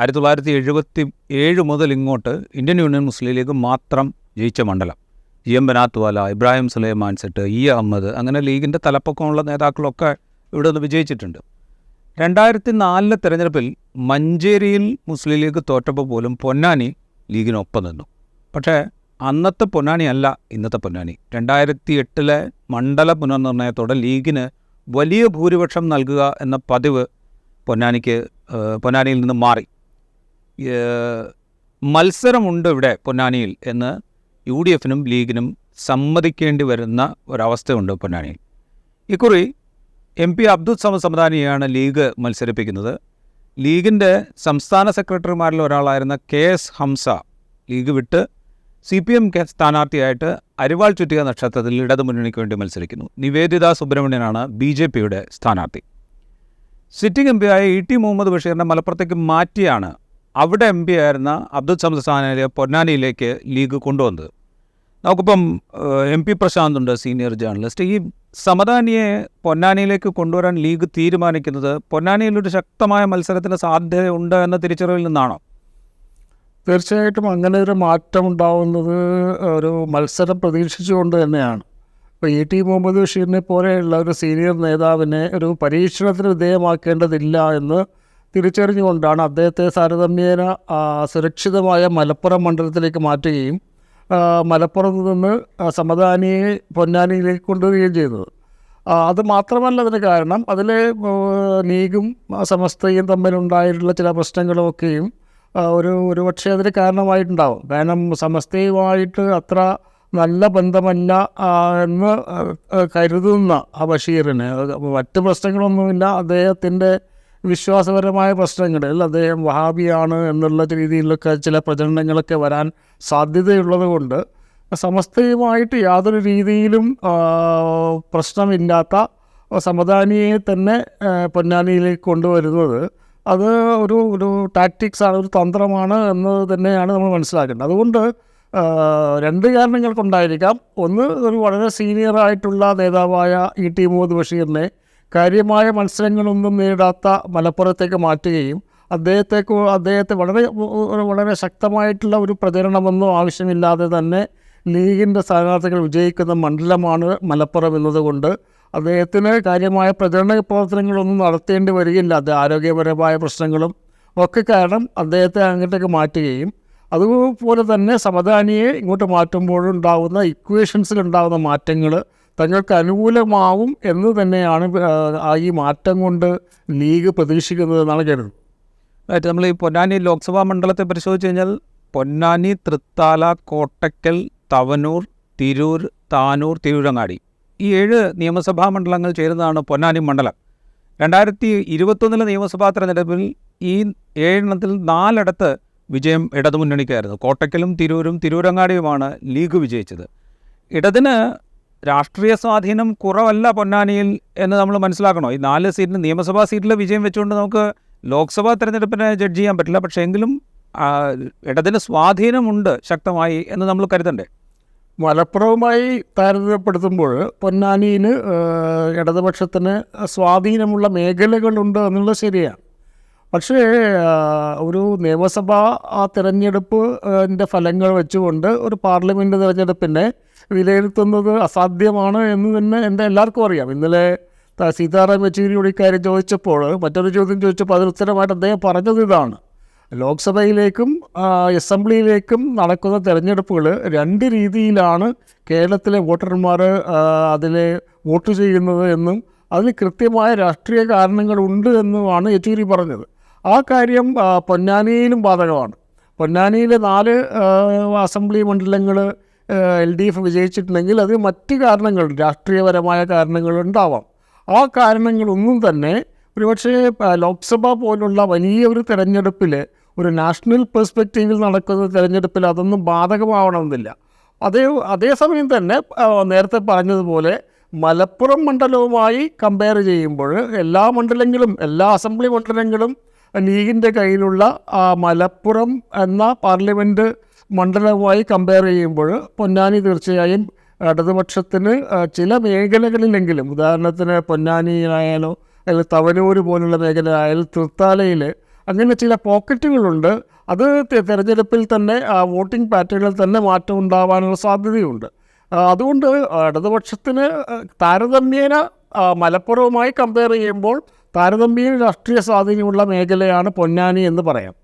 ആയിരത്തി തൊള്ളായിരത്തി എഴുപത്തി ഏഴ് മുതൽ ഇങ്ങോട്ട് ഇന്ത്യൻ യൂണിയൻ മുസ്ലിം ലീഗ് മാത്രം ജയിച്ച മണ്ഡലം. G M Banatwala Ibrahim Sulaiman Sait E Ahamed അങ്ങനെ ലീഗിന്റെ തലപ്പൊക്കമുള്ള നേതാക്കളൊക്കെ ഇവിടെ നിന്ന് വിജയിച്ചിട്ടുണ്ട്. രണ്ടായിരത്തി നാലിലെ തെരഞ്ഞെടുപ്പിൽ മഞ്ചേരിയിൽ മുസ്ലിം ലീഗ് തോറ്റപ്പോൾ പോലും പൊന്നാനി ലീഗിനൊപ്പം നിന്നു. പക്ഷേ അന്നത്തെ പൊന്നാനി അല്ല ഇന്നത്തെ പൊന്നാനി. രണ്ടായിരത്തി എട്ടിലെ മണ്ഡല പുനർനിർണയത്തോടെ ലീഗിന് വലിയ ഭൂരിപക്ഷം നൽകുക എന്ന പതിവ് പൊന്നാനിക്ക് പൊന്നാനിയിൽ നിന്ന് മാറി. മത്സരമുണ്ട് ഇവിടെ പൊന്നാനിയിൽ എന്ന് യു ഡി എഫിനും ലീഗിനും സമ്മതിക്കേണ്ടി വരുന്ന ഒരവസ്ഥയുണ്ട് പൊന്നാനിയിൽ. ഇക്കുറി എം പി അബ്ദുൽ സമദ് സമദാനിയാണ് ലീഗ് മത്സരിപ്പിക്കുന്നത്. ലീഗിന്റെ സംസ്ഥാന സെക്രട്ടറിമാരിൽ ഒരാളായിരുന്ന കെ എസ് ഹംസ ലീഗ് വിട്ട് സി പി എം സ്ഥാനാർത്ഥിയായിട്ട് അരിവാൾ ചുറ്റിക നക്ഷത്രത്തിൽ ഇടതുമുന്നണിക്ക് വേണ്ടി മത്സരിക്കുന്നു. നിവേദിത സുബ്രഹ്മണ്യനാണ് ബി ജെ പിയുടെ സ്ഥാനാർത്ഥി. സിറ്റിംഗ് എം പി ആയ ഇ ടി മുഹമ്മദ് ബഷീറിനെ മലപ്പുറത്തേക്ക് മാറ്റിയാണ് അവിടെ എം പി ആയിരുന്ന അബ്ദുൽ സമദ് സാനയിലെ പൊന്നാനിയിലേക്ക് ലീഗ് കൊണ്ടുവന്നത്. നമുക്കിപ്പം എം പി പ്രശാന്ത് ഉണ്ട് സീനിയർ ജേർണലിസ്റ്റ്. ഈ സമദാനിയെ പൊന്നാനിയിലേക്ക് കൊണ്ടുവരാൻ ലീഗ് തീരുമാനിക്കുന്നത് പൊന്നാനിയിൽ ഒരു ശക്തമായ മത്സരത്തിന് സാധ്യതയുണ്ട് എന്ന തിരിച്ചറിവിൽ നിന്നാണോ? തീർച്ചയായിട്ടും അങ്ങനെ ഒരു മാറ്റം ഉണ്ടാവുന്നത് ഒരു മത്സരം പ്രതീക്ഷിച്ചുകൊണ്ട് തന്നെയാണ്. ഇപ്പോൾ ഇ ടി മുഹമ്മദ് ബഷീറിനെ പോലെയുള്ള ഒരു സീനിയർ നേതാവിനെ ഒരു പരീക്ഷണത്തിന് വിധേയമാക്കേണ്ടതില്ല എന്ന് തിരിച്ചറിഞ്ഞുകൊണ്ടാണ് അദ്ദേഹത്തെ താരതമ്യേന സുരക്ഷിതമായ മലപ്പുറം മണ്ഡലത്തിലേക്ക് മാറ്റുകയും മലപ്പുറത്ത് നിന്ന് സമദാനിയെ പൊന്നാനിയിലേക്ക് കൊണ്ടുവരികയും ചെയ്തത്. അത് മാത്രമല്ല അതിന് കാരണം അതിൽ ലീഗും സമസ്തയും തമ്മിലുണ്ടായിട്ടുള്ള ചില പ്രശ്നങ്ങളുമൊക്കെയും ഒരു ഒരു പക്ഷേ അതിന് കാരണമായിട്ടുണ്ടാവും. കാരണം സമസ്തയുമായിട്ട് അത്ര നല്ല ബന്ധമല്ല എന്ന് കരുതുന്ന ആ ബഷീറിന്. മറ്റ് പ്രശ്നങ്ങളൊന്നുമില്ല. അദ്ദേഹത്തിന്റെ വിശ്വാസപരമായ പ്രശ്നങ്ങൾ. അല്ല അദ്ദേഹം വഹാബിയാണ് എന്നുള്ള രീതിയിലൊക്കെ ചില പ്രചരണങ്ങളൊക്കെ വരാൻ സാധ്യതയുള്ളത് കൊണ്ട് സമസ്തയുമായിട്ട് യാതൊരു രീതിയിലും പ്രശ്നമില്ലാത്ത സമദാനിയെ തന്നെ പൊന്നാനിയിലേക്ക് കൊണ്ടുവരുന്നത്. അത് ഒരു ഒരു ടാക്ടിക്സാണ് ഒരു തന്ത്രമാണ് എന്ന് തന്നെയാണ് നമ്മൾ മനസ്സിലാക്കേണ്ടത്. അതുകൊണ്ട് രണ്ട് കാരണങ്ങൾ കൊണ്ടായിരിക്കാം ഒന്ന് ഒരു വളരെ സീനിയറായിട്ടുള്ള നേതാവായ ഇ ടി മുഹമ്മദ് ബഷീറിനെ കാര്യമായ മത്സരങ്ങളൊന്നും നേടാത്ത മലപ്പുറത്തേക്ക് മാറ്റുകയും അദ്ദേഹത്തേക്ക് അദ്ദേഹത്തെ വളരെ വളരെ ശക്തമായിട്ടുള്ള ഒരു പ്രചരണമൊന്നും ആവശ്യമില്ലാതെ തന്നെ ലീഗിന്റെ സ്ഥാനാർത്ഥികൾ വിജയിക്കുന്ന മണ്ഡലമാണ് മലപ്പുറം എന്നതുകൊണ്ട് അദ്ദേഹത്തിന് കാര്യമായ പ്രചരണ പ്രവർത്തനങ്ങളൊന്നും നടത്തേണ്ടി വരികയില്ല. അത് ആരോഗ്യപരമായ പ്രശ്നങ്ങളും ഒക്കെ കാരണം അദ്ദേഹത്തെ അങ്ങോട്ടേക്ക് മാറ്റുകയും അതുപോലെ തന്നെ സമദാനിയെ ഇങ്ങോട്ട് മാറ്റുമ്പോഴുണ്ടാകുന്ന ഇക്വേഷൻസിലുണ്ടാകുന്ന മാറ്റങ്ങൾ തങ്ങൾക്ക് അനുകൂലമാവും എന്ന് തന്നെയാണ് ഈ മാറ്റം കൊണ്ട് ലീഗ് പ്രതീക്ഷിക്കുന്നത് എന്നാണ് കരുതുന്നത്. അതായത് നമ്മൾ ഈ പൊന്നാനി ലോക്സഭാ മണ്ഡലത്തെ പരിശോധിച്ച് കഴിഞ്ഞാൽ പൊന്നാനി തൃത്താല കോട്ടക്കൽ തവനൂർ തിരൂർ താനൂർ തിരൂരങ്ങാടി ഈ ഏഴ് നിയമസഭാ മണ്ഡലങ്ങൾ ചേരുന്നതാണ് പൊന്നാനി മണ്ഡലം. രണ്ടായിരത്തി ഇരുപത്തൊന്നിലെ നിയമസഭാ തെരഞ്ഞെടുപ്പിൽ ഈ ഏഴെണ്ണത്തിൽ നാലിടത്ത് വിജയം ഇടതുമുന്നണിക്കായിരുന്നു. കോട്ടക്കലും തിരൂരും തിരൂരങ്ങാടിയുമാണ് ലീഗ് വിജയിച്ചത്. ഇടതിന് രാഷ്ട്രീയ സ്വാധീനം കുറവല്ല പൊന്നാനിയിൽ എന്ന് നമ്മൾ മനസ്സിലാക്കണോ? ഈ നാല് സീറ്റിന് നിയമസഭാ സീറ്റിലെ വിജയം വെച്ചുകൊണ്ട് നമുക്ക് ലോക്സഭാ തെരഞ്ഞെടുപ്പിനെ ജഡ്ജ് ചെയ്യാൻ പറ്റില്ല. പക്ഷേ എങ്കിലും ഇടതിന് സ്വാധീനമുണ്ട് ശക്തമായി എന്ന് നമ്മൾ കരുതണ്ടേ? മലപ്പുറവുമായി താരതമ്യപ്പെടുത്തുമ്പോൾ പൊന്നാനിയിൽ ഇടതുപക്ഷത്തിന് സ്വാധീനമുള്ള മേഖലകളുണ്ട് എന്നുള്ളത് ശരിയാണ്. പക്ഷേ ഒരു നിയമസഭാ ആ തിരഞ്ഞെടുപ്പ് എന്റെ ഫലങ്ങൾ വെച്ചുകൊണ്ട് ഒരു പാർലമെന്റ് തിരഞ്ഞെടുപ്പിനെ വിലയിരുത്തുന്നത് അസാധ്യമാണ് എന്ന് തന്നെ എന്റെ എല്ലാവർക്കും അറിയാം. ഇന്നലെ സീതാറാം യെച്ചൂരിയോട് ഇക്കാര്യം ചോദിച്ചപ്പോൾ മറ്റൊരു ചോദ്യം ചോദിച്ചപ്പോൾ അതിന് ഉത്തരമായിട്ട് അദ്ദേഹം പറഞ്ഞത് ഇതാണ്. ലോക്സഭയിലേക്കും അസംബ്ലിയിലേക്കും നടക്കുന്ന തിരഞ്ഞെടുപ്പുകൾ രണ്ട് രീതിയിലാണ് കേരളത്തിലെ വോട്ടർമാർ അതിൽ വോട്ട് ചെയ്യുന്നത് എന്നും അതിന് കൃത്യമായ രാഷ്ട്രീയ കാരണങ്ങളുണ്ട് എന്നുമാണ് യെച്ചൂരി പറഞ്ഞത്. ആ കാര്യം പൊന്നാനിയിലും ബാധകമാണ്. പൊന്നാനിയിലെ നാല് അസംബ്ലി മണ്ഡലങ്ങൾ എൽ ഡി എഫ് വിജയിച്ചിട്ടുണ്ടെങ്കിൽ അത് മറ്റ് കാരണങ്ങൾ രാഷ്ട്രീയപരമായ കാരണങ്ങൾ ഉണ്ടാവാം. ആ കാരണങ്ങളൊന്നും തന്നെ ഒരുപക്ഷേ ലോക്സഭ പോലുള്ള വലിയ ഒരു തെരഞ്ഞെടുപ്പിൽ ഒരു നാഷണൽ പെർസ്പെക്റ്റീവിൽ നടക്കുന്ന തിരഞ്ഞെടുപ്പിൽ അതൊന്നും ബാധകമാവണമെന്നില്ല. അതേ അതേസമയം തന്നെ നേരത്തെ പറഞ്ഞതുപോലെ മലപ്പുറം മണ്ഡലവുമായി കമ്പയർ ചെയ്യുമ്പോൾ എല്ലാ മണ്ഡലങ്ങളും എല്ലാ അസംബ്ലി മണ്ഡലങ്ങളും ലീഗിന്റെ കയ്യിലുള്ള മലപ്പുറം എന്ന പാർലമെന്റ് മണ്ഡലവുമായി കമ്പയർ ചെയ്യുമ്പോൾ പൊന്നാനി തീർച്ചയായും ഇടതുപക്ഷത്തിന് ചില മേഖലകളിലെങ്കിലും ഉദാഹരണത്തിന് പൊന്നാനിയിലായാലോ അല്ലെങ്കിൽ തവനൂർ പോലുള്ള മേഖല ആയാലും തൃത്താലയിൽ അങ്ങനെ ചില പോക്കറ്റുകളുണ്ട്. അത് തിരഞ്ഞെടുപ്പിൽ തന്നെ ആ, വോട്ടിംഗ് പാറ്റേണിൽ തന്നെ മാറ്റം ഉണ്ടാവാനുള്ള സാധ്യതയുണ്ട്. അതുകൊണ്ട് ഇടതുപക്ഷത്തിന് താരതമ്യേന മലപ്പുറവുമായി കമ്പയർ ചെയ്യുമ്പോൾ താരതമ്യേന രാഷ്ട്രീയ സ്വാധീനമുള്ള മേഖലയാണ് പൊന്നാനി എന്ന് പറയാം.